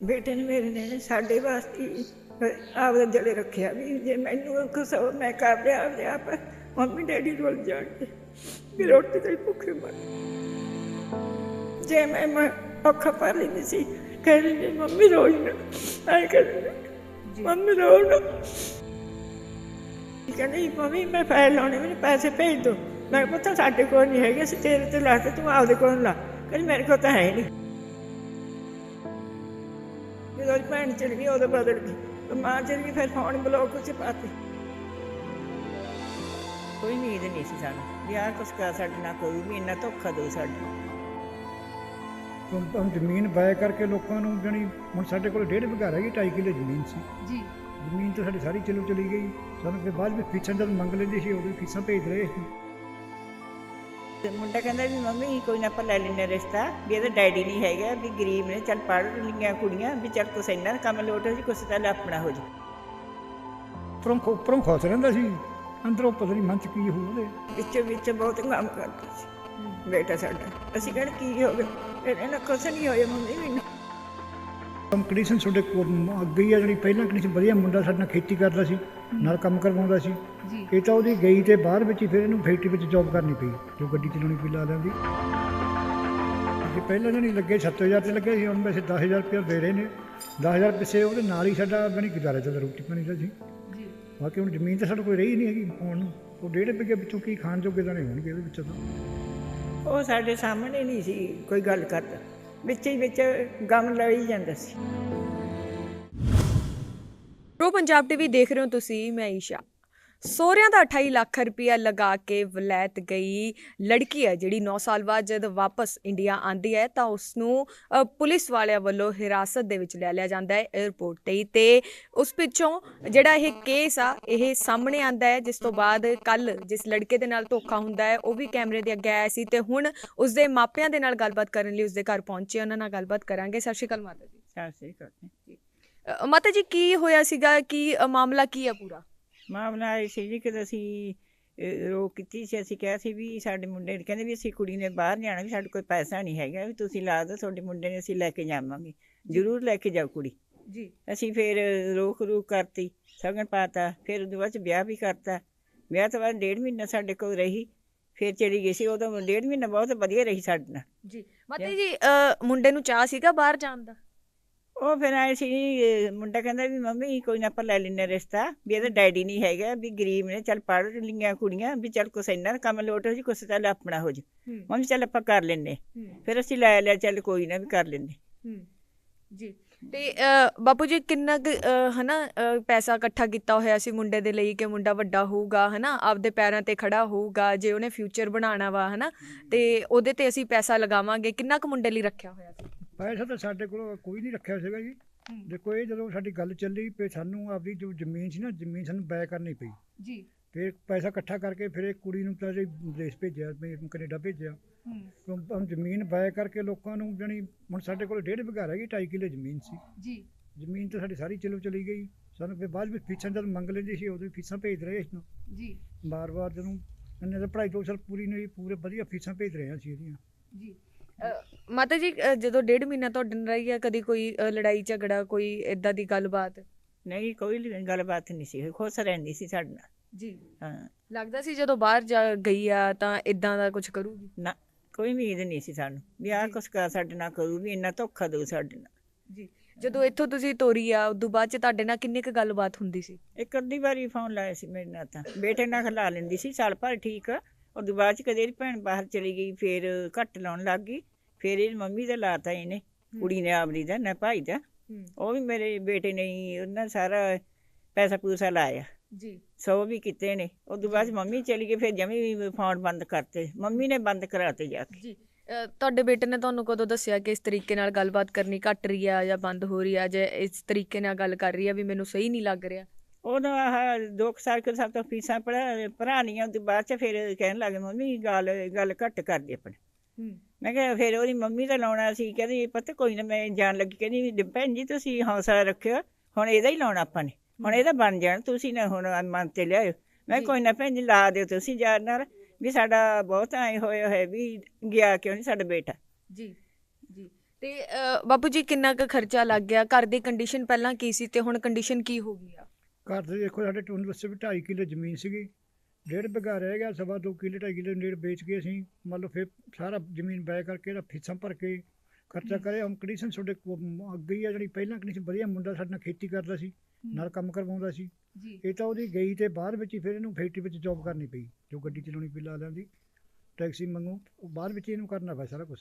ਬੇਟੇ ਨੇ ਮੇਰੇ ਨੇ ਸਾਡੇ ਵਾਸਤੇ ਹੀ ਆਪਦੇ ਜੜੇ ਰੱਖਿਆ ਵੀ ਜੇ ਮੈਨੂੰ ਕੁਛ ਮੈਂ ਕਰ ਲਿਆ ਆਪਦੇ ਆਪ, ਮੰਮੀ ਡੈਡੀ ਰੋਲ ਜਾਣਗੇ, ਵੀ ਰੋਟੀ ਤੇ ਭੁੱਖੇ ਮਰ ਜੇ ਮੈਂ ਮੈਂ ਔਖਾ ਪਰ ਲੈਂਦੀ ਸੀ, ਕਹਿੰਦੀ ਮੰਮੀ ਰੋਈ ਨਾ ਆਈ ਕਹਿੰਦੀ ਮੰਮੀ ਰੋ ਨਾ। ਕਹਿੰਦੀ, ਮੰਮੀ ਮੈਂ ਫਾਈਲ ਲਾਉਣੇ, ਮੈਨੂੰ ਪੈਸੇ ਭੇਜ ਦੋ ਮੈਂ ਪਤਾ ਸਾਡੇ ਕੋਲ ਨਹੀਂ ਹੈਗੇ, ਅਸੀਂ ਤੇਰੇ ਤੇ ਲਾ ਤੇ ਤੂੰ ਆਪਦੇ ਕੋਲ ਲਾ। ਕਹਿੰਦੀ, ਮੇਰੇ ਕੋਲ ਤਾਂ ਹੈ ਨਹੀਂ। ਜਦੋਂ ਉਹਦੀ ਭੈਣ ਚਲ ਗਈ ਉਦੋਂ ਬਦਲ ਗਈ। ਤੇ ਮਾਂ ਚਲ ਗਈ ਫਿਰ ਫੋਨ ਬਲੌਕ ਚ ਪਾਤੇ। ਕੋਈ ਉਮੀਦ ਨਹੀਂ ਸੀ ਸਾਨੂੰ। ਵੀ ਆਹ ਕੁਛ ਕਰ ਸਾਡੇ ਨਾਲ ਕੋਈ ਵੀ ਇੰਨਾ ਧੋਖਾ ਦੋ ਸਾਡੇ ਨਾਲ। ਹੁਣ ਜ਼ਮੀਨ ਬਾਇ ਕਰਕੇ ਲੋਕਾਂ ਨੂੰ ਜਣੀ ਹੁਣ ਸਾਡੇ ਕੋਲ ਡੇਢ ਵਿਘਾ ਰਹਿ ਗਈ 2.5 ਕਿੱਲੇ ਜ਼ਮੀਨ ਸੀ। ਜੀ। ਜ਼ਮੀਨ ਤਾਂ ਸਾਡੀ ਸਾਰੀ ਚਲੋ ਚਲੀ ਗਈ। ਸਾਨੂੰ ਫਿਰ ਬਾਅਦ ਵਿੱਚ ਫੀਸਾਂ ਜਦ ਮੰਗ ਲੈਂਦੇ ਸੀ ਉਦੋਂ ਫੀਸਾਂ ਭੇਜ ਰਹੇ ਸੀ। ਤੇ ਮੁੰਡਾ ਕਹਿੰਦਾ ਵੀ ਮੰਮੀ ਕੋਈ ਨਾ ਆਪਾਂ ਲੈ ਲੈਨੇ ਰਿਸ਼ਤਾ ਵੀ ਇਹਦਾ ਡੈਡੀ ਨਹੀਂ ਹੈਗਾ ਵੀ ਗਰੀਬ ਨੇ ਚੱਲ ਪੜ੍ਹ ਲਈਆਂ ਕੁੜੀਆਂ ਵੀ ਚੱਲ ਕੁਛ ਇੰਨਾ ਕੰਮ ਲੋਟ ਹੋ ਜੀ ਕੁਛ ਤਾਂ ਆਪਣਾ ਹੋ ਜੀ। ਉੱਪਰੋਂ ਖੁ- ਉੱਪਰੋਂ ਖੁਸ਼ ਰਹਿੰਦਾ ਸੀ ਅੰਦਰੋਂ ਪਤਾ ਨਹੀਂ ਮਨ ਚ ਕੀ ਹੋ ਉਹਦੇ। ਵਿੱਚੋਂ ਵਿੱਚ ਬਹੁਤ ਕੰਮ ਕਰਦਾ ਸੀ ਬੇਟਾ ਸਾਡਾ। ਅਸੀਂ ਕਹਿੰਦੇ ਕੀ ਹੋ ਗਿਆ? ਇਹਨਾਂ ਕੁਛ ਨਹੀਂ ਹੋਇਆ ਮੰਮੀ ਮੈਨੂੰ। ਕੰਪੀਟੀਸ਼ਨ ਤੁਹਾਡੇ ਕੋਲ ਹੀ ਆ ਜਿਹੜੀ ਪਹਿਲਾਂ ਕੰਡੀਸ਼ਨ ਵਧੀਆ ਮੁੰਡਾ ਸਾਡੇ ਨਾਲ ਖੇਤੀ ਕਰਦਾ ਸੀ ਨਾਲ ਕੰਮ ਕਰਵਾਉਂਦਾ ਸੀ। ਇਹ ਤਾਂ ਉਹਦੀ ਗਈ ਤੇ ਬਾਹਰ ਵਿੱਚ ਹੀ ਫਿਰ ਇਹਨੂੰ ਫੈਕਟਰੀ ਵਿੱਚ ਜੌਬ ਕਰਨੀ ਪਈ ਜੋ ਗੱਡੀ ਚਲਾਉਣੀ ਪਈ ਲਾ ਲੈਂਦੀ। ਜੇ ਪਹਿਲਾਂ ਜਣੀ ਲੱਗੇ 7000 ਤੇ ਲੱਗੇ ਸੀ ਹੁਣ ਵੈਸੇ 10000 ਰੁਪਏ ਦੇ ਰਹੇ ਨੇ। 10000 ਪਿੱਛੇ ਉਹਦੇ ਨਾਲ ਹੀ ਸਾਡਾ ਬਣੀ ਗੁਜ਼ਾਰਾ ਚੱਲਦਾ ਰੋਟੀ ਪਾਣੀ ਦਾ ਸੀ ਜੀ। ਬਾਕੀ ਹੁਣ ਜ਼ਮੀਨ ਤਾਂ ਸਾਡੇ ਕੋਲ ਰਹੀ ਨਹੀਂ ਹੈਗੀ ਹੁਣ ਉਹ ਡੇਢ ਵਿਗੇ ਵਿੱਚੋਂ ਕੀ ਖਾਣ ਜੋਗੇ ਤਾਂ ਨਹੀਂ ਹੋਣਗੇ ਉਹਦੇ ਵਿੱਚੋਂ ਤਾਂ। ਉਹ ਸਾਡੇ ਸਾਹਮਣੇ ਨਹੀਂ ਸੀ ਕੋਈ ਗੱਲ ਕਰਦਾ। ਵਿੱਚ ਹੀ ਵਿੱਚ ਗਮ ਲਈ ਜਾਂਦਾ ਸੀ। ਪ੍ਰੋ ਪੰਜਾਬ ਟੀਵੀ ਦੇਖ ਰਹੇ ਹੋ ਤੁਸੀਂ, ਮੈਂ ਈਸ਼ਾ। ਸੋਹਰਿਆਂ ਦਾ 28 ਲੱਖ ਰੁਪਇਆ ਲਗਾ ਕੇ ਵਲੈਤ ਗਈ ਲੜਕੀ ਹੈ ਜਿਹੜੀ 9 ਸਾਲ ਬਾਅਦ ਜਦ ਵਾਪਸ ਇੰਡੀਆ ਆਂਦੀ ਹੈ ਤਾਂ ਉਸ ਨੂੰ ਪੁਲਿਸ ਵਾਲਿਆਂ ਵੱਲੋਂ ਹਿਰਾਸਤ ਦੇ ਵਿੱਚ ਲੈ ਲਿਆ ਜਾਂਦਾ ਹੈ 에ਅਰਪੋਰਟ ਤੇ ਹੀ ਤੇ ਉਸ ਪਿੱਛੋਂ ਜਿਹੜਾ ਇਹ ਕੇਸ ਆ ਇਹ ਸਾਹਮਣੇ ਆਂਦਾ ਹੈ ਜਿਸ ਤੋਂ ਬਾਅਦ ਕੱਲ ਜਿਸ ਲੜਕੇ ਦੇ ਨਾਲ ਧੋਖਾ ਹੁੰਦਾ ਹੈ ਉਹ ਵੀ ਕੈਮਰੇ ਦੇ ਅੱਗੇ ਆਇਆ ਸੀ ਤੇ ਹੁਣ ਉਸ ਦੇ ਮਾਪਿਆਂ ਦੇ ਨਾਲ ਗੱਲਬਾਤ ਕਰਨ ਲਈ ਉਸ ਦੇ ਘਰ ਪਹੁੰਚੇ ਉਹਨਾਂ ਨਾਲ ਗੱਲਬਾਤ ਕਰਾਂਗੇ। ਸਤਿ ਸ਼੍ਰੀ ਅਕਾਲ ਮਾਤਾ ਜੀ। ਸਤਿ ਸ੍ਰੀ ਅਕਾਲ ਮਾਤਾ ਜੀ ਕੀ ਹੋਇਆ ਸੀਗਾ? ਕੀ ਮਾਮਲਾ ਕੀ ਹੈ ਪੂਰਾ? ਮਾਮਲਾ ਇਹ ਸੀ ਜੀ ਕਿ ਅਸੀਂ ਰੋਕ ਕੀਤੀ ਸੀ ਅਸੀਂ ਕਿਹਾ ਸੀ ਵੀ ਸਾਡੇ ਮੁੰਡੇ ਨੇ ਕਹਿੰਦੇ ਵੀ ਅਸੀਂ ਕੁੜੀ ਨੇ ਬਾਹਰ ਜਾਣਾ ਵੀ ਸਾਡੇ ਕੋਲ ਪੈਸਾ ਨਹੀਂ ਹੈਗਾ ਵੀ ਤੁਸੀਂ ਲਾ ਦਿਓ ਤੁਹਾਡੇ ਮੁੰਡੇ ਨੇ ਅਸੀਂ ਲੈ ਕੇ ਜਾਵਾਂਗੇ ਜ਼ਰੂਰ ਲੈ ਕੇ ਜਾਓ ਕੁੜੀ। ਜੀ। ਅਸੀਂ ਫਿਰ ਰੋਕ ਰੂਕ ਕਰਤੀ ਸਗਨ ਪਾਤਾ ਫਿਰ ਉਹਦੇ ਬਾਅਦ ਵਿਆਹ ਵੀ ਕਰਤਾ। ਵਿਆਹ ਤੋਂ ਬਾਅਦ ਡੇਢ ਮਹੀਨਾ ਸਾਡੇ ਕੋਲ ਰਹੀ ਫਿਰ ਚਲੀ ਗਈ ਸੀ ਉਦੋਂ ਡੇਢ ਮਹੀਨਾ ਬਹੁਤ ਵਧੀਆ ਰਹੀ ਸਾਡੇ ਨਾਲ। ਜੀ। ਮਾਤਾ ਜੀ ਮੁੰਡੇ ਨੂੰ ਚਾਹ ਸੀਗਾ ਬਾਹਰ ਜਾਣ ਦਾ? ਉਹ ਫਿਰ ਆਏ ਸੀ ਮੁੰਡਾ ਕਹਿੰਦਾ ਵੀ ਮੰਮੀ ਕੋਈ ਨਾ ਆਪਾਂ ਲੈ ਲੈਨੇ ਰਿਸ਼ਤਾ ਵੀ ਇਹਦਾ ਡੈਡੀ ਨਹੀਂ ਹੈਗਾ ਵੀ ਗਰੀਬ ਨੇ ਚੱਲ ਪੜ੍ਹ ਲਈਆਂ ਕੁੜੀਆਂ ਵੀ ਚੱਲ ਕੁਛ ਇੰਨਾ ਕੰਮ ਲੋਟ ਹੋ ਜੀ ਕੁਛ ਤਾਂ ਆਪਣਾ ਹੋ ਜੀ। ਮੰਮੀ ਚੱਲ ਆਪਾਂ ਕਰ ਲੈਨੇ ਹੂੰ। ਫਿਰ ਅਸੀਂ ਲੈ ਲਿਆ ਚੱਲ ਕੋਈ ਨਾ ਵੀ ਕਰ ਲੈਨੇ ਹੂੰ। ਜੀ। ਤੇ ਬਾਪੂ ਜੀ ਕਿੰਨਾ ਹਨਾ ਪੈਸਾ ਇਕੱਠਾ ਕੀਤਾ ਹੋਇਆ ਸੀ ਮੁੰਡੇ ਦੇ ਲਈ ਕਿ ਮੁੰਡਾ ਵੱਡਾ ਹੋਊਗਾ ਹਨਾ ਆਪਦੇ ਪੈਰਾਂ ਤੇ ਖੜਾ ਹੋਊਗਾ ਜੇ ਉਹਨੇ ਫਿਊਚਰ ਬਣਾਉਣਾ ਵਾ ਹਨਾ ਤੇ ਉਹਦੇ ਤੇ ਅਸੀਂ ਪੈਸਾ ਲਗਾਵਾਂਗੇ ਕਿੰਨਾ ਕੁ ਮੁੰਡੇ ਲਈ ਰੱਖਿਆ ਹੋਇਆ ਸੀ? ਪੈਸਾ ਤਾਂ ਸਾਡੇ ਕੋਲ ਕੋਈ ਨਹੀਂ ਰੱਖਿਆ ਸੀਗਾ ਜੀ। ਦੇਖੋ ਇਹ ਜਦੋਂ ਸਾਡੀ ਗੱਲ ਚੱਲੀ ਪਈ ਸਾਨੂੰ ਆਪਦੀ ਜੋ ਜ਼ਮੀਨ ਸੀ ਨਾ ਜ਼ਮੀਨ ਸਾਨੂੰ ਬੈ ਕਰਨੀ ਪਈ। ਜੀ। ਫਿਰ ਪੈਸਾ ਇਕੱਠਾ ਕਰਕੇ ਫਿਰ ਇਹ ਕੁੜੀ ਨੂੰ ਤਾਂ ਅਸੀਂ ਵਿਦੇਸ਼ ਭੇਜਿਆ ਕੈਨੇਡਾ ਭੇਜਿਆ। ਹੂੰ। ਕਿਉਂ ਹੁਣ ਜ਼ਮੀਨ ਬੈ ਕਰਕੇ ਲੋਕਾਂ ਨੂੰ ਜਣੀ ਹੁਣ ਸਾਡੇ ਕੋਲ ਡੇਢ ਵਿਘਾ ਰਹਿ ਗਈ 2.5 ਕਿੱਲੇ ਜ਼ਮੀਨ ਸੀ। ਜੀ। ਜ਼ਮੀਨ ਤਾਂ ਸਾਡੀ ਸਾਰੀ ਚਲੋ ਚਲੀ ਗਈ। ਸਾਨੂੰ ਫਿਰ ਬਾਅਦ ਵਿੱਚ ਫੀਸਾਂ ਜਦ ਮੰਗ ਲੈਂਦੇ ਸੀ ਉਦੋਂ ਫੀਸਾਂ ਭੇਜ ਰਹੇ ਸੀ। ਜੀ। ਬਾਰ-ਬਾਰ ਜਦੋਂ ਇਹਨੇ ਤਾਂ ਪੜ੍ਹਾਈ ਦੋ ਸਾਲ ਪੂਰੀ ਨਹੀਂ ਪੂਰੇ ਵਧੀਆ ਫੀਸਾਂ ਭੇਜ ਰਹੇ ਸੀ ਇਹਦੀਆਂ। ਜੀ। ਮਾਤਾ ਜੀ ਅ, ਜਦੋਂ ਡੇਢ ਮਹੀਨਾ ਤੁਹਾਡੇ ਨਾਲ ਰਹੀ ਹੈ ਕਦੀ ਕੋਈ ਅ, ਲੜਾਈ ਝਗੜਾ ਕੋਈ ਇਦਾਂ ਦੀ ਗੱਲਬਾਤ? ਨਹੀਂ ਕੋਈ ਲ- ਗੱਲਬਾਤ ਨਹੀਂ ਸੀ ਖੁਸ਼ ਰਹਿੰਦੀ ਸੀ ਸਾਡੇ ਨਾਲ। ਜੀ। ਹਾਂ। ਲੱਗਦਾ ਸੀ ਜਦੋਂ ਬਾਹਰ ਜਾ ਗਈ ਆ ਤਾਂ ਇਦਾਂ ਦਾ ਕੁਝ ਕਰੂਗੀ? ਨਾ ਕੋਈ ਉਮੀਦ ਨਹੀਂ ਸੀ ਸਾਨੂੰ। ਵੀ ਆਹ ਕੁਛ ਕਰ ਸਾਡੇ ਨਾਲ ਕਰੂ ਵੀ ਇੰਨਾ ਧੋਖਾ ਦੋ ਸਾਡੇ ਨਾਲ। ਜੀ। ਜਦੋਂ ਇੱਥੋਂ ਤੁਸੀਂ ਤੋਰੀ ਆ ਉਦੋਂ ਬਾਅਦ ਚ ਤੁਹਾਡੇ ਨਾਲ ਕਿੰਨੀ ਕੁ ਗੱਲਬਾਤ ਹੁੰਦੀ ਸੀ? ਇੱਕ ਅੱਧੀ ਵਾਰੀ ਫੋਨ ਲਾਇਆ ਸੀ ਮੇਰੇ ਨਾਲ ਤਾਂ। ਬੇਟੇ ਨਾਲ ਖਲਾ ਲੈਂਦੀ ਸੀ ਸਾਲ ਭਰ ਠੀਕ। ਉਦੋਂ ਬਾਅਦ ਚ ਕਦੇ ਇਹਦੀ ਭੈਣ ਬਾਹਰ ਚਲੀ ਗਈ ਫਿਰ ਘੱਟ ਲਾਉਣ ਲੱਗ ਗਈ ਫਿਰ ਇਹਦੀ ਮੰਮੀ ਦਾ ਲਾਤਾ ਇਹਨੇ ਕੁੜੀ ਨੇ ਆਪਦੀ ਦਾ ਨਾ ਭਾਈ ਦਾ। ਉਹ ਵੀ ਮੇਰੇ ਬੇਟੇ ਨੇ ਹੀ ਉਹਨਾਂ ਸਾਰਾ ਪੈਸਾ ਪੂਸਾ ਲਾਇਆ। ਜੀ। ਸੌ ਵੀ ਕੀਤੇ ਨੇ ਉਦੋਂ ਬਾਅਦ 'ਚ ਮੰਮੀ ਚਲੀ ਗਈ ਫਿਰ ਜਮੀ ਫੋਨ ਬੰਦ ਕਰਤੇ ਮੰਮੀ ਨੇ ਬੰਦ ਕਰਾਤੇ ਜਾ ਕੇ। ਜੀ। ਤੁਹਾਡੇ ਬੇਟੇ ਨੇ ਤੁਹਾਨੂੰ ਕਦੋਂ ਦੱਸਿਆ ਕਿ ਇਸ ਤਰੀਕੇ ਨਾਲ ਗੱਲਬਾਤ ਕਰਨੀ ਘੱਟ ਰਹੀ ਆ ਜਾਂ ਬੰਦ ਹੋ ਰਹੀ ਆ ਜਾਂ ਇਸ ਤਰੀਕੇ ਨਾਲ ਗੱਲ ਕਰ ਰਹੀ ਆ ਵੀ ਮੈਨੂੰ ਸਹੀ ਨਹੀਂ ਲੱਗ ਰਿਹਾ? ਉਦੋਂ ਆਹ ਦੋ ਕੁ ਸਾਲ ਕੇ ਸਭ ਤੋਂ ਫੀਸਾਂ ਪੜਾ ਭਰਾਣੀਆਂ ਉਦੋਂ ਬਾਅਦ ਚ ਫਿਰ ਕਹਿਣ ਲੱਗੇ ਮੰਮੀ ਗੱਲ ਗੱਲ ਘੱਟ ਕਰਦੀ ਆਪਣੇ। ਹੂੰ। ਮੈਂ ਕਿਹਾ ਫਿਰ ਉਹਦੀ ਮੰਮੀ ਦਾ ਲਾਉਣਾ ਸੀ ਕਹਿੰਦੀ ਪਤਾ ਕੋਈ ਨਾ ਮੈਂ ਜਾਣ ਲੱਗੀ ਕਹਿੰਦੀ ਵੀ ਭੈਣ ਜੀ ਤੁਸੀਂ ਹੌਸਲਾ ਰੱਖਿਓ ਹੁਣ ਇਹਦਾ ਹੀ ਲਾਉਣਾ ਆਪਾਂ ਨੇ ਹੁਣ ਇਹਦਾ ਬਣ ਜਾਣ ਤੁਸੀਂ ਨਾ ਹੁਣ ਮਨ ਤੇ ਲਿਆਇਓ। ਮੈਂ। ਕੋਈ ਨਾ ਭੈਣ ਜੀ ਲਾ ਦਿਓ ਤੁਸੀਂ ਜਾਣ ਨਾਲ ਵੀ ਸਾਡਾ ਬਹੁਤ ਐ ਹੋਇਆ ਹੈ ਵੀ ਗਿਆ ਕਿਉਂ ਨਹੀਂ ਸਾਡਾ ਬੇਟਾ। ਜੀ ਜੀ। ਤੇ ਅ, ਬਾਪੂ ਜੀ ਕਿੰਨਾ ਕੁ ਖਰਚਾ ਲੱਗ ਗਿਆ? ਘਰ ਦੀ ਕੰਡੀਸ਼ਨ ਪਹਿਲਾਂ ਕੀ ਸੀ ਤੇ ਹੁਣ ਕੰਡੀਸ਼ਨ ਕੀ ਹੋ ਗਈ ਆ? ਘਰ ਦੇ ਦੇਖੋ ਸਾਡੇ ਟੂਨ ਵਸੇ ਵੀ 2.5 ਕਿੱਲੇ ਜ਼ਮੀਨ ਸੀਗੀ। ਡੇਢ ਬਿਘਾ ਰਹਿ ਗਿਆ ਸਵਾ ਦੋ ਕਿੱਲੇ 2.5 ਕਿੱਲੇ ਨੇੜ ਵੇਚ ਕੇ ਅਸੀਂ। ਮੰਨ ਲਓ ਫਿਰ ਸਾਰਾ ਜ਼ਮੀਨ ਬੈ ਕਰਕੇ ਇਹਦਾ ਫੀਸਾਂ ਭਰ ਕੇ ਖਰਚਾ ਕਰੇ ਹੁਣ ਕੰਡੀਸ਼ਨ ਤੁਹਾਡੇ ਅੱਗੇ ਆ ਜਿਹੜੀ ਪਹਿਲਾਂ ਕੰਡੀਸ਼ਨ ਵਧੀਆ ਮੁੰਡਾ ਸਾਡੇ ਨਾਲ ਖੇਤੀ ਕਰਦਾ ਸੀ ਨਾਲ ਕੰਮ ਕਰਵਾਉਂਦਾ ਸੀ। ਜੀ। ਇਹ ਤਾਂ ਉਹਦੀ ਗਈ ਤੇ ਬਾਹਰ ਵਿੱਚ ਹੀ ਫਿਰ ਇਹਨੂੰ ਫੈਕਟਰੀ ਵਿੱਚ ਜੌਬ ਕਰਨੀ ਪਈ ਜੋ ਗੱਡੀ ਚਲਾਉਣੀ ਪਈ ਲਾ ਲੈਂਦੀ ਟੈਕਸੀ ਮੰਗੂ। ਬਾਹਰ ਵਿੱਚ ਇਹਨੂੰ ਕਰਨਾ ਪਿਆ ਸਾਰਾ ਕੁਝ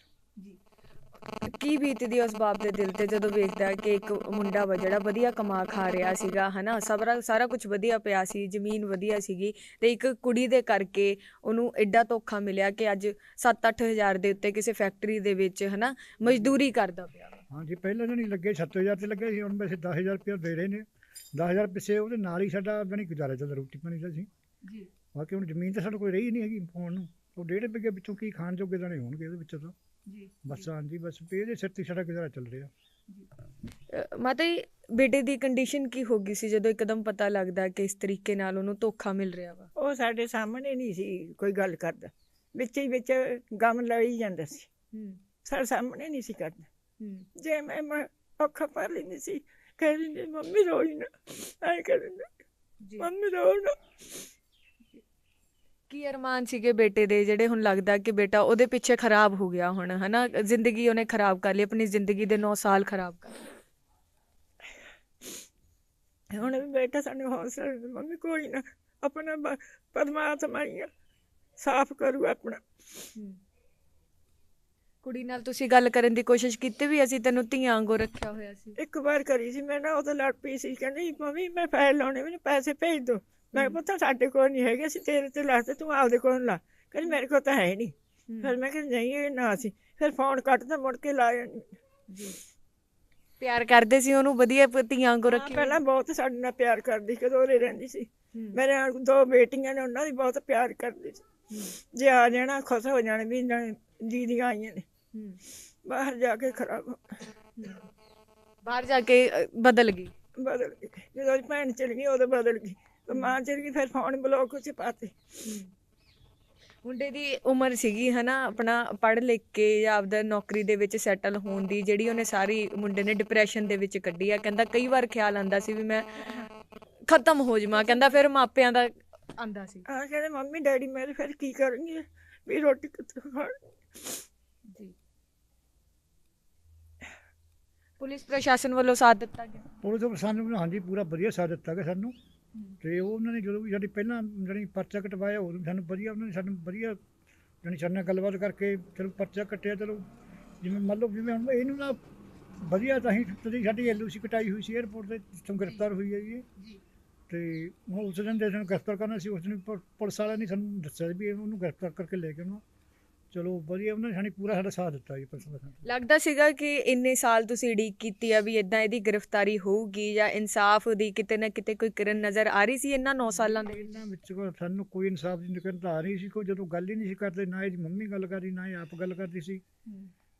ਕੀ ਬੀਤਦੀ ਉਸ ਬਾਪ ਦੇ ਦਿਲ ਤੇ ਜਦੋਂ ਵੇਖਦਾ ਕਿ ਇੱਕ ਮੁੰਡਾ ਵਾ ਜਿਹੜਾ ਵਧੀਆ ਕਮਾ ਖਾ ਰਿਹਾ ਸੀਗਾ ਹਨਾ? ਸਾਰਾ ਸਾਰਾ ਕੁਝ ਵਧੀਆ ਪਿਆ ਸੀ ਜ਼ਮੀਨ ਵਧੀਆ ਸੀਗੀ ਤੇ ਇੱਕ ਕੁੜੀ ਦੇ ਕਰਕੇ ਉਹਨੂੰ ਐਡਾ ਧੋਖਾ ਮਿਲਿਆ ਕਿ ਅੱਜ 7-8 ਹਜ਼ਾਰ ਦੇ ਉੱਤੇ ਕਿਸੇ ਫੈਕਟਰੀ ਦੇ ਵਿੱਚ ਹਨਾ ਮਜ਼ਦੂਰੀ ਕਰਦਾ ਪਿਆ। ਹਾਂਜੀ ਪਹਿਲਾਂ ਜਣੀ ਲੱਗੇ 7000 ਤੇ ਲੱਗੇ ਸੀ ਹੁਣ ਵੈਸੇ 10000 ਰੁਪਏ ਦੇ ਰਹੇ ਨੇ। 10000 ਪਿੱਛੇ ਉਹਦੇ ਨਾਲ ਹੀ ਸਾਡਾ ਜਣੀ ਗੁਜ਼ਾਰਾ ਚੱਲਦਾ ਰੋਟੀ ਪਾਣੀ ਦਾ ਸੀ। ਜੀ। ਬਾਕੀ ਹੁਣ ਜ਼ਮੀਨ ਤਾਂ ਸਾਡੇ ਕੋਲ ਰਹੀ ਨਹੀਂ ਹੈਗੀ ਪਾਉਣ ਨੂੰ। ਉਹ ਡੇਢ ਬਿੱਗੇ ਵਿੱਚੋਂ ਕੀ ਖਾਣ ਜੋਗੇ ਦਾਣੇ ਹੋਣਗੇ ਇਹਦੇ ਵਿੱਚੋਂ ਤਾਂ। ਜੀ ਬਸ ਹਾਂਜੀ ਬਸ ਇਹਦੇ ਸਿਰ ਤੇ ਸਾਡਾ ਗੁਜ਼ਾਰਾ ਚੱਲ ਰਿਹਾ। ਮਾਤਾ ਜੀ ਬੇਟੇ ਦੀ ਕੰਡੀਸ਼ਨ ਕੀ ਹੋ ਗਈ ਸੀ ਜਦੋਂ ਇੱਕਦਮ ਪਤਾ ਲੱਗਦਾ ਕਿ ਇਸ ਤਰੀਕੇ ਨਾਲ ਉਹਨੂੰ ਧੋਖਾ ਮਿਲ ਰਿਹਾ ਵਾ? ਉਹ ਸਾਡੇ ਸਾਹਮਣੇ ਨਹੀਂ ਸੀ ਕੋਈ ਗੱਲ ਕਰਦਾ। ਵਿੱਚ ਹੀ ਵਿੱਚ ਗਮ ਲਈ ਜਾਂਦਾ ਸੀ। ਹੂੰ। ਸਾਡੇ ਸਾਹਮਣੇ ਨਹੀਂ ਸੀ ਕਰਦਾ। ਹੂੰ। ਜੇ ਮੈਂ ਮੈਂ ਅੱਖਾਂ ਭਰ ਲੈਂਦੀ ਸੀ ਕਹਿ ਦਿੰਦੀ ਮੰਮੀ ਰੋਈ ਨਾ ਐ ਕਰ ਦਿੰਦੀ। ਜੀ। ਮੰਮੀ ਰੋ ਨਾ ਕੀ ਅਰਮਾਨ ਸੀਗੇ ਬੇਟੇ ਦੇ ਜਿਹੜੇ ਹੁਣ ਲੱਗਦਾ ਕਿ ਬੇਟਾ ਉਹਦੇ ਪਿੱਛੇ ਖਰਾਬ ਹੋ ਗਿਆ ਹੁਣ ਹਨਾ? ਜ਼ਿੰਦਗੀ ਉਹਨੇ ਖਰਾਬ ਕਰ ਲਈ ਆਪਣੀ ਜ਼ਿੰਦਗੀ ਦੇ 9 ਸਾਲ ਖਰਾਬ ਕਰ ਲਏ। ਹੁਣ ਵੀ ਬੇਟਾ ਸਾਨੂੰ ਹੌਸਲਾ ਮੰਮੀ ਕੋਈ ਨਾ ਆਪਣਾ ਪਰਮਾਤਮਾ ਹੀ ਆ ਸਾਫ਼ ਕਰੂ ਆਪਣਾ। ਕੁੜੀ ਨਾਲ ਤੁਸੀਂ ਗੱਲ ਕਰਨ ਦੀ ਕੋਸ਼ਿਸ਼ ਕੀਤੀ ਵੀ ਅਸੀਂ ਤੈਨੂੰ ਧੀਆਂ ਵਾਂਗੂ ਰੱਖਿਆ ਹੋਇਆ ਸੀ? ਇੱਕ ਵਾਰ ਕਰੀ ਸੀ ਮੈਂ ਨਾ ਉਹ ਤਾਂ ਲੜ ਪਈ ਸੀ ਕਹਿੰਦੀ ਮੰਮੀ ਮੈਂ ਫਾਈਲ ਲਾਉਣੇ ਮੈਨੂੰ ਪੈਸੇ ਭੇਜ ਦੋ ਮੈਂ ਪੁੱਤ ਸਾਡੇ ਕੋਲ ਨਹੀਂ ਹੈਗੇ ਅਸੀਂ ਤੇਰੇ ਤੇ ਲਾ ਤੇ ਆਪਦੇ ਕੋਲ ਲਾ ਕਹਿੰਦੀ ਮੇਰੇ ਕੋਲ ਤਾਂ ਹੈ ਨਹੀਂ ਫਿਰ ਮੈਂ ਕਿਹਾ ਨਹੀਂ ਇਹ ਨਾ ਸੀ ਫਿਰ ਫੋਨ ਕੱਟਦਾ ਮੁੜ ਕੇ ਨੀ। ਜੀ ਪਿਆਰ ਕਰਦੇ ਸੀ ਉਹਨੂੰ ਵਧੀਆ ਧੀਆਂ ਵਾਂਗੂ ਰੱਖੀ ਪਹਿਲਾਂ ਬਹੁਤ ਸਾਡੇ ਨਾਲ ਪਿਆਰ ਕਰਦੀ ਕਦੋਂ ਉਰੇ ਰਹਿੰਦੀ ਸੀ। ਮੇਰੇ ਨਾਲ ਦੋ ਬੇਟੀਆਂ ਨੇ ਉਹਨਾਂ ਦੀ ਬਹੁਤ ਪਿਆਰ ਕਰਦੀ ਸੀ ਜੇ ਆ ਜਾਣਾ ਖੁਸ਼ ਹੋ ਜਾਣਾ ਵੀ ਦੀਦੀਆਂ ਆਈਆਂ ਨੇ। ਬਾਹਰ ਜਾ ਕੇ ਖਰਾਬ ਬਾਹਰ ਜਾ ਕੇ ਬਦਲ ਗਈ ਬਦਲ ਗਈ ਜਦੋਂ ਭੈਣ ਚਲ ਗਈ ਉਦੋਂ ਬਦਲ ਗਈ ਤੇ ਮਾਂ ਗਈ ਫਿਰ ਫੋਨ ਬਲੌਕ ਚ ਪਾਤੇ। ਮੁੰਡੇ ਦੀ ਉਮਰ ਸੀਗੀ ਹਨਾ ਆਪਣਾ ਪੜ੍ਹ ਲਿਖ ਕੇ ਜਾਂ ਆਪਦਾ ਨੌਕਰੀ ਦੇ ਵਿੱਚ ਸੈਟਲ ਹੋਣ ਦੀ ਜਿਹੜੀ ਉਹਨੇ ਸਾਰੀ ਮੁੰਡੇ ਨੇ ਡਿਪਰੈਸ਼ਨ ਦੇ ਵਿੱਚ ਕੱਢੀ ਆ। ਕਹਿੰਦਾ ਕਈ ਵਾਰ ਖਿਆਲ ਆਂਦਾ ਸੀ ਵੀ ਮੈਂ ਖਤਮ ਹੋ ਜਾਵਾਂ। ਕਹਿੰਦਾ ਫਿਰ ਮਾਪਿਆਂ ਦਾ ਆਂਦਾ ਸੀ। ਆ ਕਹਿੰਦੇ ਮੰਮੀ ਡੈਡੀ ਮੇਰੇ ਫਿਰ ਕੀ ਕਰਨਗੇ? ਵੀ ਰੋਟੀ ਕਿੱਥੋਂ ਖਾਣ? ਜੀ। ਪੁਲਿਸ ਪ੍ਰਸ਼ਾਸਨ ਵੱਲੋਂ ਸਾਥ ਦਿੱਤਾ ਗਿਆ। ਪੁਲਿਸ ਤੋਂ ਸਾਨੂੰ ਹਾਂਜੀ ਪੂਰਾ ਵਧੀਆ ਸਾਥ ਦਿੱਤਾ ਗਿਆ ਸਾਨੂੰ। ਤੇ ਉਹ ਉਹਨਾਂ ਨੇ ਜਦੋਂ ਵੀ ਸਾਡੀ ਪਹਿਲਾਂ ਜਿਹੜੀ ਪਰਚਾ ਕਟਵਾਇਆ ਵੀ ਸਾਨੂੰ ਵਧੀਆ ਉਹਨਾਂ ਨੇ ਸਾਨੂੰ ਵਧੀਆ ਜਾਣੀ ਸਾਡੇ ਨਾਲ ਗੱਲਬਾਤ ਕਰਕੇ ਚਲੋ ਪਰਚਾ ਕੱਟਿਆ ਚਲੋ ਜਿਵੇਂ ਮੰਨ ਲਓ ਜਿਵੇਂ ਹੁਣ ਇਹਨੂੰ ਨਾ ਵਧੀਆ ਤਾਂ ਹੀ ਜਿਹੜੀ ਸਾਡੀ ਐਲਓਸੀ ਕਟਾਈ ਹੋਈ ਸੀ 에어ਪੋਰਟ ਤੇ ਜਿੱਥੋਂ ਗ੍ਰਿਫਤਾਰ ਹੋਈ ਹੈ ਜੀ। ਤੇ ਹੁਣ ਉਸ ਦਿਨ ਦੇ ਸਾਨੂੰ ਗ੍ਰਿਫਤਾਰ ਕਰਨਾ ਸੀ ਉਸ ਦਿਨ ਪੁਲਿਸ ਵਾਲਿਆਂ ਨੇ ਸਾਨੂੰ ਦੱਸਿਆ ਵੀ ਉਹਨੂੰ ਗ੍ਰਿਫਤਾਰ ਕਰਕੇ ਲੈ ਕੇ ਆਉਣਾ। ਚਲੋ ਵਧੀਆ ਉਹਨਾਂ ਨੇ ਸਾਨੂੰ ਪੂਰਾ ਸਾਡਾ ਸਾਥ ਦਿੱਤਾ ਜੀ ਨੇ ਲੱਗਦਾ ਸੀਗਾ ਕਿ ਇੰਨੇ ਸਾਲ ਤੁਸੀਂ ਉਡੀਕ ਕੀਤੀ ਆ ਵੀ ਇਦਾਂ ਇਹਦੀ ਗ੍ਰਿਫਤਾਰੀ ਹੋਊਗੀ ਜਾਂ ਇਨਸਾਫ ਦੀ ਕਿਤੇ ਨਾ ਕਿਤੇ ਕੋਈ ਕਿਰਨ ਨਜ਼ਰ ਆ ਰਹੀ ਸੀ ਇਹਨਾਂ 9 ਸਾਲਾਂ ਦੇ ਇਹਨਾਂ ਵਿੱਚ ਕੋਈ ਸਾਨੂੰ ਕੋਈ ਇਨਸਾਫ ਦੀ ਨਿਕਲ ਤਾਂ ਆ ਰਹੀ ਸੀ ਕੋਈ ਜਦੋਂ ਗੱਲ ਹੀ ਨਹੀਂ ਸੀ ਕਰਦੇ ਨਾ ਇਹਦੀ ਮੰਮੀ ਗੱਲ ਕਰਦੀ ਨਾ ਇਹ ਆਪ ਗੱਲ ਕਰਦੀ ਸੀ।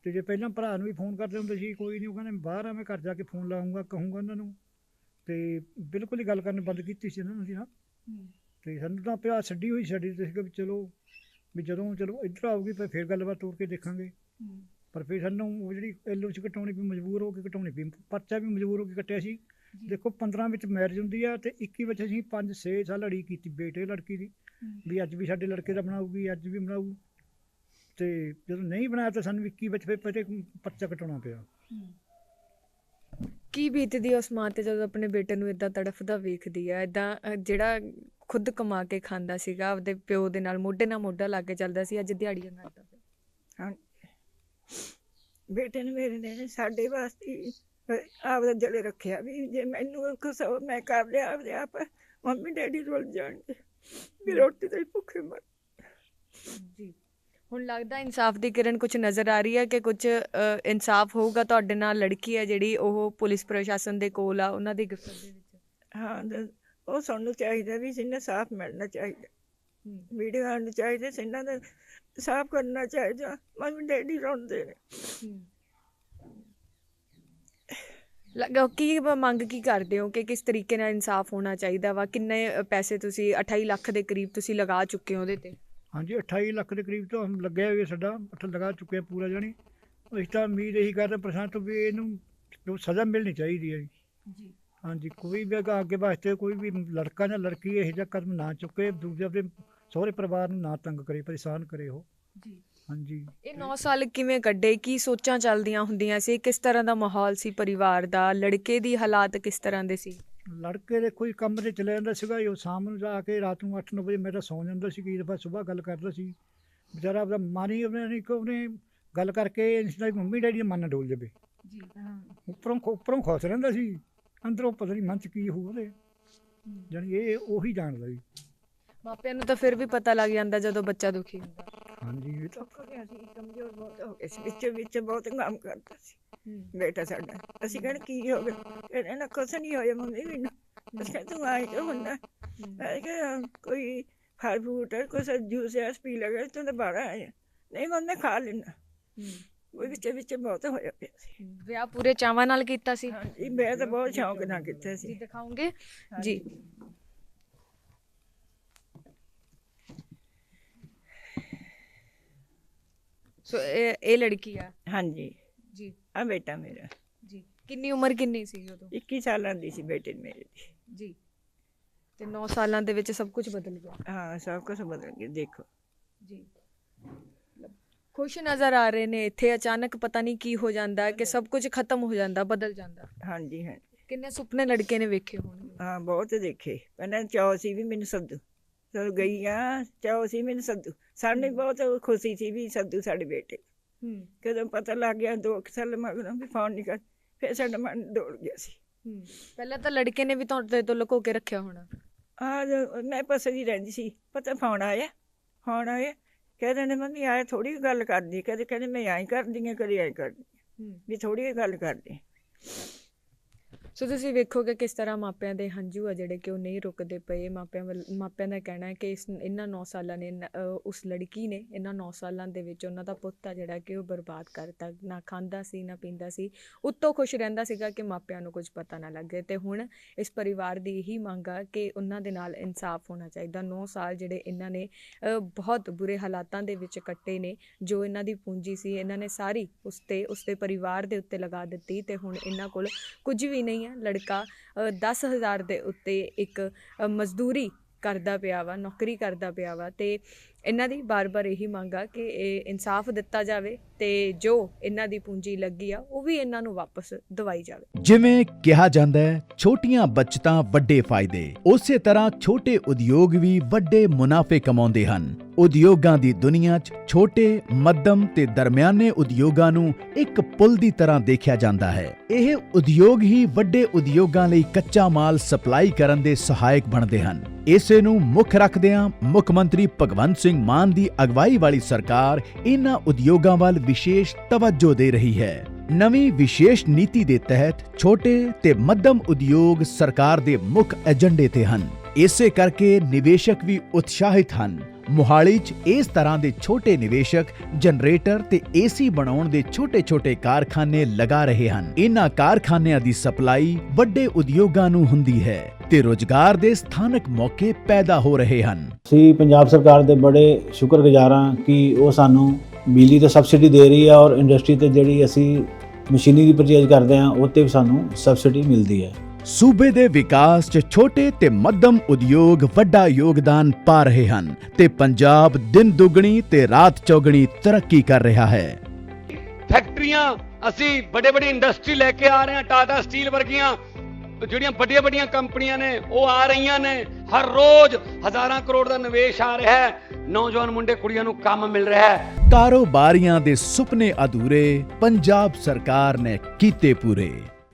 ਤੇ ਜੇ ਪਹਿਲਾਂ ਭਰਾ ਨੂੰ ਵੀ ਫੋਨ ਕਰਦੇ ਹੁੰਦੇ ਸੀ ਕੋਈ ਨਹੀਂ ਉਹ ਕਹਿੰਦੇ ਬਾਹਰ ਆ ਮੈਂ ਘਰ ਜਾ ਕੇ ਫੋਨ ਲਾਉਂਗਾ ਕਹੂੰਗਾ ਉਹਨਾਂ ਨੂੰ। ਤੇ ਬਿਲਕੁਲ ਹੀ ਗੱਲ ਕਰਨੀ ਬੰਦ ਕੀਤੀ ਸੀ ਇਹਨਾਂ ਨੂੰ ਜੀ ਨਾ ਤੇ ਸਾਨੂੰ ਤਾਂ ਪਿਆ ਛੱਡੀ ਹੋਈ ਛੱਡੀ ਤੇ ਸੀਗਾ ਵੀ ਚਲੋ ਵੀ ਜਦੋਂ ਚਲੋ ਇੱਧਰ ਆਊਗੀ ਫਿਰ ਫੇਰ ਗੱਲਬਾਤ ਤੋਰ ਕੇ ਦੇਖਾਂਗੇ। ਪਰ ਫਿਰ ਸਾਨੂੰ ਉਹ ਜਿਹੜੀ ਐਲਓ ਚ ਕਟਾਉਣੀ ਵੀ ਮਜਬੂਰ ਹੋ ਕੇ ਕਟਾਉਣੀ ਪਈ ਪਰਚਾ ਵੀ ਮਜਬੂਰ ਹੋ ਕੇ ਕੱਟਿਆ ਸੀ। ਦੇਖੋ 15 ਵਿੱਚ ਮੈਰਿਜ ਹੁੰਦੀ ਆ ਤੇ 21 ਵਿੱਚ ਅਸੀਂ 5-6 ਸਾਲ ਲੜੀ ਕੀਤੀ ਬੇਟੇ ਲੜਕੀ ਦੀ। ਵੀ ਅੱਜ ਵੀ ਸਾਡੇ ਲੜਕੇ ਦਾ ਬਣਾਊਗੀ ਅੱਜ ਵੀ ਬਣਾਊ। ਤੇ ਜਦੋਂ ਨਹੀਂ ਬਣਾਇਆ ਤਾਂ ਸਾਨੂੰ 21 ਵਿੱਚ ਫਿਰ ਪਤੇ ਪਰਚਾ ਕਟਾਉਣਾ ਪਿਆ। ਕੀ ਬੀਤਦੀ ਉਸ ਮਾਂ ਤੇ ਜਦੋਂ ਆਪਣੇ ਬੇਟੇ ਨੂੰ ਇਦਾਂ ਤੜਫਦਾ ਵੇਖਦੀ ਆ? ਇਦਾਂ ਜਿਹੜਾ ਖੁਦ ਕਮਾ ਕੇ ਖਾਂਦਾ ਸੀਗਾ ਆਪਦੇ ਪਿਓ ਦੇ ਨਾਲ ਮੋਢੇ ਨਾਲ ਮੋਢਾ ਲਾ ਕੇ ਚੱਲਦਾ ਸੀ ਅੱਜ ਦਿਹਾੜੀਆਂ ਕਰਦਾ ਹਾਂ। ਬੇਟੇ ਨੇ ਮੇਰੇ ਨੇ ਸਾਡੇ ਵਾਸਤੇ ਆਪਦਾ ਜਲੇ ਰੱਖਿਆ ਵੀ ਜੇ ਮੈਨੂੰ ਕੁਛ ਮੈਂ ਕਰ ਲਿਆ ਆਪਦੇ ਆਪ ਮੰਮੀ ਡੈਡੀ ਰੁੱਲ ਜਾਣਗੇ ਵੀ ਰੋਟੀ ਤੇ ਭੁੱਖੇ ਮਰ ਜੀ। ਹੁਣ ਲੱਗਦਾ ਇਨਸਾਫ ਦੀ ਕਿਰਨ ਕੁਝ ਨਜ਼ਰ ਆ ਰਹੀ ਹੈ ਕਿ ਕੁਝ ਇਨਸਾਫ ਹੋਊਗਾ ਤੁਹਾਡੇ ਨਾਲ ਲੜਕੀ ਹੈ ਜਿਹੜੀ ਉਹ ਪੁਲਿਸ ਪ੍ਰਸ਼ਾਸਨ ਦੇ ਕੋਲ ਆ ਉਹਨਾਂ ਦੀ ਗਿਫਟ ਦੇ ਵਿੱਚ। ਹਾਂ ਉਹ ਸਾਨੂੰ ਚਾਹੀਦਾ ਵੀ ਸਿੰਨਾ ਸਾਫ਼ ਮਿਲਣਾ ਚਾਹੀਦਾ। ਵੀਡੀਓ ਆਉਣੀ ਚਾਹੀਦੀ ਸਿੰਨਾ ਦਾ ਸਾਫ਼ ਕਰਨਾ ਚਾਹੀਦਾ ਮੰਮੀ ਡੈਡੀ ਰੋਂਦੇ ਨੇ। ਲੱਗਾ ਕੀ ਮੰਗ ਕੀ ਕਰਦੇ ਹੋ ਕਿ ਕਿਸ ਤਰੀਕੇ ਨਾਲ ਇਨਸਾਫ ਹੋਣਾ ਚਾਹੀਦਾ ਵਾ? ਕਿੰਨੇ ਪੈਸੇ ਤੁਸੀਂ 28 ਲੱਖ ਦੇ ਕਰੀਬ ਤੁਸੀਂ ਲਗਾ ਚੁੱਕੇ ਹੋ ਉਹਦੇ ਤੇ? ਹਾਂਜੀ 28 ਲੱਖ ਦੇ ਕਰੀਬ ਤੋਂ ਲੱਗਿਆ ਹੋਇਆ ਸਾਡਾ ਅੱਠ ਲਗਾ ਚੁੱਕੇ ਪੂਰਾ ਜਾਣੀ। ਅਸੀਂ ਤਾਂ ਉਮੀਦ ਇਹੀ ਕਰਦੇ ਪ੍ਰਸ਼ਾਂਤ ਤੋਂ ਵੀ ਇਹਨੂੰ ਸਜ਼ਾ ਮਿਲਣੀ ਚਾਹੀਦੀ ਹੈ ਜੀ। ਜੀ। ਹਾਂਜੀ ਕੋਈ ਵੀ ਅੱਗੇ ਅੱਗੇ ਵਾਸਤੇ ਕੋਈ ਵੀ ਲੜਕਾ ਜਾਂ ਲੜਕੀ ਇਹੋ ਜਿਹਾ ਕਦਮ ਨਾ ਚੁੱਕੇ ਦੂਜੇ ਆਪਣੇ ਸਹੁਰੇ ਪਰਿਵਾਰ ਨੂੰ ਨਾ ਤੰਗ ਕਰੇ ਪਰੇਸ਼ਾਨ ਕਰੇ ਉਹ। ਜੀ। ਹਾਂਜੀ। ਇਹ 9 ਸਾਲ ਕਿਵੇਂ ਕੱਢੇ? ਕੀ ਸੋਚਾਂ ਚੱਲਦੀਆਂ ਹੁੰਦੀਆਂ ਸੀ? ਕਿਸ ਤਰ੍ਹਾਂ ਦਾ ਮਾਹੌਲ ਸੀ ਪਰਿਵਾਰ ਦਾ? ਲੜਕੇ ਦੀ ਹਾਲਾਤ ਕਿਸ ਤਰ੍ਹਾਂ ਦੇ ਸੀ? ਲੜਕੇ ਦੇ ਕੋਈ ਕੰਮ ਤੇ ਚਲੇ ਜਾਂਦਾ ਸੀਗਾ ਉਹ ਸ਼ਾਮ ਨੂੰ ਜਾ ਕੇ ਰਾਤ ਨੂੰ 8-9 ਵਜੇ ਮੇਰਾ ਸੌਂ ਜਾਂਦਾ ਸੀ ਕਈ ਦਫਾ ਸਵੇਰ ਗੱਲ ਕਰਦਾ ਸੀ। ਵਿਚਾਰਾ ਆਪਦਾ ਮਨ ਹੀ ਉਹਨੇ ਨਹੀਂ ਕਿ ਉਹਨੇ ਗੱਲ ਕਰਕੇ ਇਸ ਦਾ ਮੰਮੀ ਡੈਡੀ ਦਾ ਮਨ ਡੋਲ ਜਾਵੇ। ਜੀ। ਉੱਪਰੋਂ ਉੱਪਰੋਂ ਖੁਸ਼ ਰਹਿੰਦਾ ਸੀ। ਅੰਦਰੋਂ ਪਤਾ ਨਹੀਂ ਮਨ ਚ ਕੀ ਹੋ ਉਹਦੇ। ਜਾਣੀ ਇਹ ਉਹੀ ਜਾਣਦਾ ਜੀ ਮਾਪਿਆਂ ਨੂੰ ਤਾਂ ਫਿਰ ਵੀ ਪਤਾ ਲੱਗ ਜਾਂਦਾ ਜਦੋਂ ਬੱਚਾ ਦੁਖੀ ਹੁੰਦਾ। ਹਾਂਜੀ ਇਹ ਤਾਂ ਧੋਖਾ ਗਿਆ ਸੀ ਕਮਜ਼ੋਰ ਬਹੁਤ ਹੋ ਗਏ ਸੀ ਵਿੱਚ ਵਿੱਚ ਬਹੁਤ ਕੰਮ ਕਰਦਾ ਸੀ। ਬੇਟਾ ਸਾਡਾ ਅਸੀਂ ਕਹਿਣ ਕੀ ਹੋ ਗਿਆ? ਕਹਿੰਦੇ ਨਾ ਕੁਛ ਨਹੀਂ ਹੋਇਆ ਮੰਮੀ ਮੈਨੂੰ। ਅਸੀਂ ਕਹਿੰਦੇ ਤੂੰ ਆਏ ਕਿਉਂ ਹੁੰਦਾ? ਮੈਂ ਕਿਹਾ ਕੋਈ ਫਲ ਫਰੂਟ ਕੁਛ ਜੂਸ ਹੈ ਪੀ ਲਗਾ ਤੂੰ ਤਾਂ ਬਾਹਰ ਆਇਆ। ਨਹੀਂ ਮੰਮੀ ਖਾ ਲੈਣਾ ਉਹ ਵਿੱਚ ਵਿੱਚ ਬਹੁਤ ਹੋਇਆ ਪਿਆ ਸੀ। ਵਿਆਹ ਪੂਰੇ ਚਾਵਾਂ ਨਾਲ ਕੀਤਾ ਸੀ? ਹਾਂਜੀ ਮੈਂ ਤਾਂ ਬਹੁਤ ਸ਼ੌਂਕ ਨਾਲ ਕੀਤਾ ਜੀ ਸੀ ਦਿਖਾਉਂਗੇ? ਜੀ। ਸੋ ਇਹ ਇਹ ਲੜਕੀ ਆ? ਹਾਂਜੀ। ਜੀ। ਆ ਬੇਟਾ ਮੇਰਾ। ਜੀ। ਕਿੰਨੀ ਉਮਰ ਕਿੰਨੀ ਸੀ ਉਦੋਂ? 21 ਸਾਲਾਂ ਦੀ ਸੀ ਬੇਟੇ ਮੇਰੇ ਦੀ। ਜੀ। ਤੇ 9 ਸਾਲਾਂ ਦੇ ਵਿੱਚ ਸਭ ਕੁਝ ਬਦਲ ਗਿਆ? ਹਾਂ ਸਭ ਕੁਝ ਬਦਲ ਗਿਆ ਦੇਖੋ। ਜੀ। ਖੁਸ਼ ਨਜ਼ਰ ਆ ਰਹੇ ਨੇ ਇੱਥੇ ਅਚਾਨਕ ਪਤਾ ਨਹੀਂ ਕੀ ਹੋ ਜਾਂਦਾ ਕਿ ਸਭ ਕੁਝ ਖਤਮ ਹੋ ਜਾਂਦਾ ਬਦਲ ਜਾਂਦਾ। ਹਾਂਜੀ ਹਾਂਜੀ। ਕਿੰਨੇ ਸੁਪਨੇ ਲੜਕੇ ਨੇ ਵੇਖੇ ਹੋਣਗੇ ਹਾਂ ਬਹੁਤ ਦੇਖੇ। ਪਹਿਲਾਂ ਚਾਅ ਸੀ ਵੀ ਮੈਨੂੰ ਸੱਦੂ। ਚਲ ਗਈ ਆ ਚਾਅ ਸੀ ਮੈਨੂੰ ਸੱਦੂ। ਸਾਨੂੰ ਬਹੁਤ ਖੁਸ਼ੀ ਸੀ ਵੀ ਸੱਦੂ ਸਾਡੇ ਬੇਟੇ। ਹੂੰ। ਕਦੋਂ ਪਤਾ ਲੱਗ ਗਿਆ ਦੋ ਸਾਲ ਮਗਰੋਂ ਵੀ ਫੋਨ ਨਹੀਂ ਕਰ ਫਿਰ ਸਾਡਾ ਮਨ ਦੌੜ ਗਿਆ ਸੀ। ਹੂੰ। ਪਹਿਲਾਂ ਤਾਂ ਲੜਕੇ ਨੇ ਵੀ ਤੁਹਾਡੇ ਤੋਂ ਲੁਕੋ ਕੇ ਰੱਖਿਆ ਹੋਣਾ। ਆ ਮੈਂ ਪਸਦੀ ਰਹਿੰਦੀ ਸੀ। ਪਤਾ ਫੋਨ ਆਇਆ? ਫੋਨ ਆਇਆ? ਕਹਿੰਦੇ ਨੇ ਮੰਮੀ ਆਇਆ ਥੋੜੀ ਗੱਲ ਕਰਦੀ ਕਦੇ ਕਹਿੰਦੇ ਮੈਂ ਐਂ ਕਰਦੀ ਆ ਕਦੇ ਐਂ ਕਰਦੀ ਵੀ ਥੋੜੀ ਗੱਲ ਕਰਦੇ। ਸੋ ਤੁਸੀਂ ਵੇਖੋਗੇ ਕਿਸ ਤਰ੍ਹਾਂ ਮਾਪਿਆਂ ਦੇ ਹੰਝੂ ਆ ਜਿਹੜੇ ਕਿ ਉਹ ਨਹੀਂ ਰੁਕਦੇ ਪਏ। ਮਾਪਿਆਂ ਵੱਲ, ਮਾਪਿਆਂ ਦਾ ਕਹਿਣਾ ਹੈ ਕਿ ਇਸ, ਇਹਨਾਂ 9 ਸਾਲਾਂ ਨੇ ਉਸ ਲੜਕੀ ਨੇ ਇਹਨਾਂ 9 ਸਾਲਾਂ ਦੇ ਵਿੱਚ ਉਹਨਾਂ ਦਾ ਪੁੱਤ ਆ ਜਿਹੜਾ ਕਿ ਉਹ ਬਰਬਾਦ ਕਰਤਾ। ਨਾ ਖਾਂਦਾ ਸੀ, ਨਾ ਪੀਂਦਾ ਸੀ। ਉੱਤੋਂ ਖੁਸ਼ ਰਹਿੰਦਾ ਸੀਗਾ ਕਿ ਮਾਪਿਆਂ ਨੂੰ ਕੁਝ ਪਤਾ ਨਾ ਲੱਗੇ ਤੇ ਹੁਣ ਇਸ ਪਰਿਵਾਰ ਦੀ ਇਹੀ ਮੰਗ ਆ ਕਿ ਉਹਨਾਂ ਦੇ ਨਾਲ ਇਨਸਾਫ ਹੋਣਾ ਚਾਹੀਦਾ। 9 ਸਾਲ ਜਿਹੜੇ ਇਹਨਾਂ ਨੇ ਬਹੁਤ ਬੁਰੇ ਹਾਲਾਤਾਂ ਦੇ ਵਿੱਚ ਕੱਟੇ ਨੇ। ਜੋ ਇਹਨਾਂ ਦੀ ਪੂੰਜੀ ਸੀ, ਇਹਨਾਂ ਨੇ ਸਾਰੀ ਉਸ ਤੇ, ਉਸ ਦੇ ਪਰਿਵਾਰ ਦੇ ਉੱਤੇ ਲਗਾ ਦਿੱਤੀ ਤੇ ਹੁਣ ਇਹਨਾਂ ਕੋਲ ਕੁਝ ਵੀ ਨਹੀਂ ਲੜਕਾ ਅ, 10000 ਦੇ ਉੱਤੇ ਇੱਕ ਮਜ਼ਦੂਰੀ ਕਰਦਾ ਪਿਆ ਵਾ, ਨੌਕਰੀ ਕਰਦਾ ਪਿਆ ਵਾ ਤੇ ਇਹਨਾਂ ਦੀ ਬਾਰ-ਬਾਰ ਇਹੀ ਮੰਗ ਆ ਕਿ ਇਹ ਇਨਸਾਫ ਦਿੱਤਾ ਜਾਵੇ ਤੇ ਜੋ ਇਹਨਾਂ ਦੀ ਪੂੰਜੀ ਲੱਗੀ ਆ, ਉਹ ਵੀ ਇਹਨਾਂ ਨੂੰ ਵਾਪਸ ਦਵਾਈ ਜਾਵੇ। ਜਿਵੇਂ ਕਿਹਾ ਜਾਂਦਾ ਹੈ, ਛੋਟੀਆਂ ਬਚਤਾਂ ਵੱਡੇ ਫਾਇਦੇ। ਉਸੇ ਤਰ੍ਹਾਂ ਛੋਟੇ ਉਦਯੋਗ ਵੀ ਵੱਡੇ ਮੁਨਾਫੇ ਕਮਾਉਂਦੇ ਹਨ। ਉਦਯੋਗਾਂ ਦੀ ਦੁਨੀਆ 'ਚ ਛੋਟੇ, ਮੱਧਮ ਤੇ ਦਰਮਿਆਨੇ ਉਦਯੋਗਾਂ ਨੂੰ ਇੱਕ ਪੁਲ ਦੀ ਤਰ੍ਹਾਂ ਦੇਖਿਆ ਜਾਂਦਾ ਹੈ। ਇਹ ਉਦਯੋਗ ਹੀ ਵੱਡੇ ਉਦਯੋਗਾਂ ਲਈ ਕੱਚਾ ਮਾਲ ਸਪਲਾਈ ਕਰਨ ਦੇ ਸਹਾਇਕ ਬਣਦੇ ਹਨ। ਇਸੇ ਨੂੰ ਮੁੱਖ ਰੱਖਦਿਆਂ ਮੁੱਖ ਮੰਤਰੀ ਭਗਵੰਤ ਸਿੰਘ ਮਾਨ ਦੀ ਅਗਵਾਈ ਵਾਲੀ ਸਰਕਾਰ ਇਹਨਾਂ ਉਦਯੋਗਾਂ ਵੱਲ ਵਿਸ਼ੇਸ਼ ਤਵੱਜੋ ਦੇ ਰਹੀ ਹੈ। ਨਵੀਂ ਵਿਸ਼ੇਸ਼ ਨੀਤੀ ਦੇ ਤਹਿਤ ਛੋਟੇ ਤੇ ਮੱਧਮ ਉਦਯੋਗ ਸਰਕਾਰ ਦੇ ਮੁੱਖ ਏਜੰਡੇ ਤੇ ਹਨ। ਇਸੇ ਕਰਕੇ ਨਿਵੇਸ਼ਕ ਵੀ ਉਤਸ਼ਾਹਿਤ ਹਨ। ਮੋਹਾਲੀ 'ਚ ਇਸ ਤਰ੍ਹਾਂ ਦੇ ਛੋਟੇ ਨਿਵੇਸ਼ਕ, ਜਨਰੇਟਰ ਤੇ ਏਸੀ ਬਣਾਉਣ ਦੇ ਛੋਟੇ-ਛੋਟੇ ਕਾਰਖਾਨੇ ਲਗਾ ਰਹੇ ਹਨ। ਇਹਨਾਂ ਕਾਰਖਾਨਿਆਂ ਦੀ ਸਪਲਾਈ ਵੱਡੇ ਉਦਯੋਗਾਂ ਨੂੰ ਹੁੰਦੀ ਹੈ ਤੇ ਰੋਜ਼ਗਾਰ ਦੇ ਸਥਾਨਕ ਮੌਕੇ ਪੈਦਾ ਹੋ ਰਹੇ ਹਨ। ਅਸੀਂ ਪੰਜਾਬ ਸਰਕਾਰ ਦੇ ਬੜੇ ਸ਼ੁਕਰਗੁਜ਼ਾਰ ਹਾਂ ਕਿ ਉਹ ਸਾਨੂੰ ਬਿਜਲੀ ਤੇ ਸਬਸਿਡੀ ਦੇ ਰਹੀ ਹੈ ਔਰ ਇੰਡਸਟਰੀ ਤੇ ਜਿਹੜੀ ਅਸੀਂ ਮਸ਼ੀਨਰੀ ਪਰਚੇਜ ਕਰਦੇ ਹਾਂ, ਉਹ ਤੇ ਵੀ ਸਾਨੂੰ ਸਬਸਿਡੀ ਮਿਲਦੀ ਹੈ। ਸੂਬੇ ਦੇ ਵਿਕਾਸ 'ਚ ਛੋਟੇ ਤੇ ਮੱਧਮ ਉਦਯੋਗ ਵੱਡਾ ਯੋਗਦਾਨ ਪਾ ਰਹੇ ਹਨ ਤੇ ਪੰਜਾਬ ਦਿਨ ਦੁੱਗਣੀ ਤੇ ਰਾਤ ਚੌਗਣੀ ਤਰੱਕੀ ਕਰ ਰਿਹਾ ਹੈ। ਫੈਕਟਰੀਆਂ ਅਸੀਂ ਵੱਡੇ ਵੱਡੇ ਇੰਡਸਟਰੀ ਲੈ ਕੇ ਆ ਰਹੇ ਹਾਂ ਟਾਟਾ ਸਟੀਲ ਵਰਗੀਆਂ ਜਿਹੜੀਆਂ ਵੱਡੀਆਂ ਵੱਡੀਆਂ ਕੰਪਨੀਆਂ ਨੇ ਉਹ ਆ ਰਹੀਆਂ ਨੇ। ਹਰ ਰੋਜ਼ ਹਜ਼ਾਰਾਂ ਕਰੋੜ ਦਾ ਨਿਵੇਸ਼ ਆ ਰਿਹਾ ਹੈ। ਨੌਜਵਾਨ ਮੁੰਡੇ ਕੁੜੀਆਂ ਨੂੰ ਕੰਮ ਮਿਲ ਰਿਹਾ ਹੈ। ਕਾਰੋਬਾਰੀਆਂ ਦੇ ਸੁਪਨੇ ਅਧੂਰੇ ਪੰਜਾਬ ਸਰਕਾਰ ਨੇ ਕੀਤੇ ਪੂਰੇ।